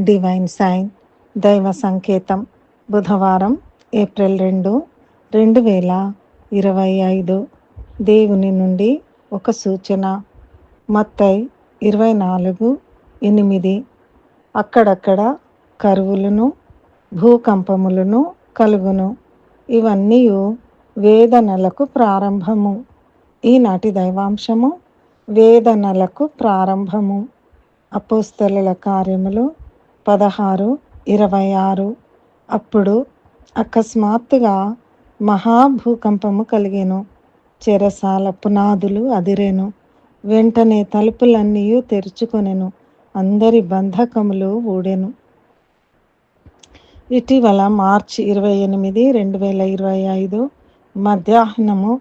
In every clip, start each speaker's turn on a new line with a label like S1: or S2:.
S1: Divine sign దైవ సంకేతం బుధవారం ఏప్రిల్ రెండు రెండు వేల ఇరవై ఐదు. దేవుని నుండి ఒక సూచన. మత్తై ఇరవై నాలుగు ఎనిమిది. అక్కడక్కడ కరువులను భూకంపములను కలుగును. ఇవన్నీ వేదనలకు ప్రారంభము. ఈనాటి దైవాంశము వేదనలకు ప్రారంభము. అపోస్తల కార్యములు పదహారు ఇరవై ఆరు అప్పుడు అకస్మాత్తుగా మహాభూకంపము కలిగేను. చెరసాల పునాదులు అదిరేను. వెంటనే తలుపులన్నీ తెరుచుకొనెను. అందరి బంధకములు ఊడెను. ఇటీవల మార్చి ఇరవై ఎనిమిది రెండు వేల ఇరవై ఐదు మధ్యాహ్నము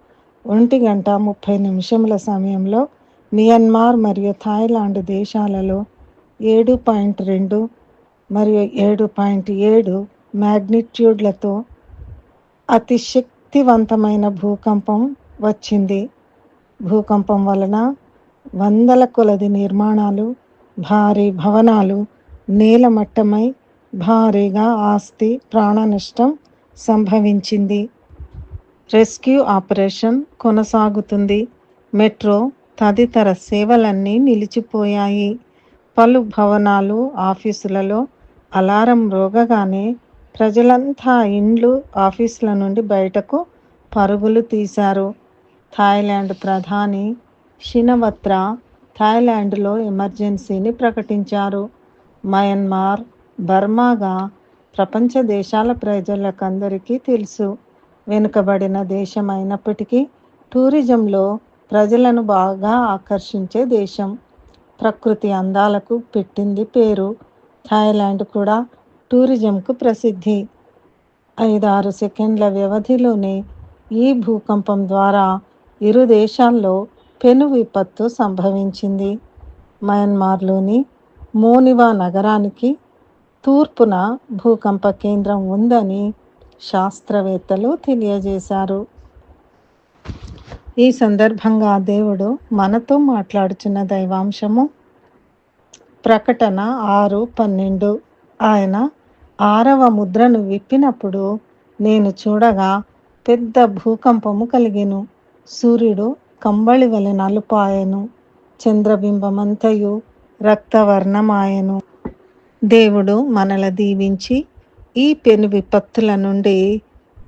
S1: ఒంటి గంట ముప్పై నిమిషముల సమయంలో మియన్మార్ మరియు థాయిలాండ్ దేశాలలో ఏడు పాయింట్ రెండు మరియు ఏడు పాయింట్ ఏడు మ్యాగ్నిట్యూడ్లతో అతి శక్తివంతమైన భూకంపం వచ్చింది. భూకంపం వలన వందల కొలది నిర్మాణాలు భారీ భవనాలు నేలమట్టమై భారీగా ఆస్తి ప్రాణ నష్టం సంభవించింది. రెస్క్యూ ఆపరేషన్ కొనసాగుతుంది. మెట్రో తదితర సేవలన్నీ నిలిచిపోయాయి. పలు భవనాలు ఆఫీసులలో అలారం రోగగానే ప్రజలంతా ఇండ్లు ఆఫీసుల నుండి బయటకు పరుగులు తీశారు. థాయిలాండ్ ప్రధాని షినవత్ర థాయిలాండ్లో ఎమర్జెన్సీని ప్రకటించారు. మయన్మార్ బర్మాగా ప్రపంచ దేశాల ప్రజలకందరికీ తెలుసు. వెనుకబడిన దేశం అయినప్పటికీ టూరిజంలో ప్రజలను బాగా ఆకర్షించే దేశం. ప్రకృతి అందాలకు పెట్టింది పేరు థాయిలాండ్ కూడా టూరిజంకు ప్రసిద్ధి. ఐదారు సెకండ్ల వ్యవధిలోనే ఈ భూకంపం ద్వారా ఇరు దేశాల్లో పెను విపత్తు సంభవించింది. మయన్మార్లోని మోనివా నగరానికి తూర్పున భూకంప కేంద్రం ఉందని శాస్త్రవేత్తలు తెలియజేశారు. ఈ సందర్భంగా దేవుడు మనతో మాట్లాడుచున్న దైవాంశము ప్రకటన ఆరు పన్నెండు. ఆయన ఆరవ ముద్రను విప్పినప్పుడు నేను చూడగా పెద్ద భూకంపము కలిగెను. సూర్యుడు కంబళి వలె నలుపాయను. చంద్రబింబమంతయు రక్తవర్ణమాయను. దేవుడు మనల దీవించి ఈ పెను విపత్తుల నుండి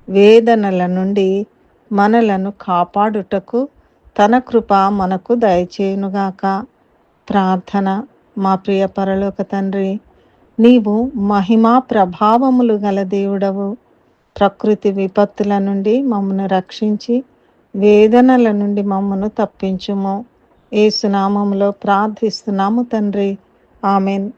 S1: వేదనల నుండి మనలను కాపాడుటకు తన కృప మనకు దయచేయునుగాక. ప్రార్థన. మా ప్రియ పరలోక తండ్రి నీవు మహిమా ప్రభావములు గల దేవుడవు. ప్రకృతి విపత్తుల నుండి మమ్మను రక్షించి వేదనల నుండి మమ్మను తప్పించుము. ఏసునామంలో ప్రార్థిస్తున్నాము తండ్రి. ఆమెన్.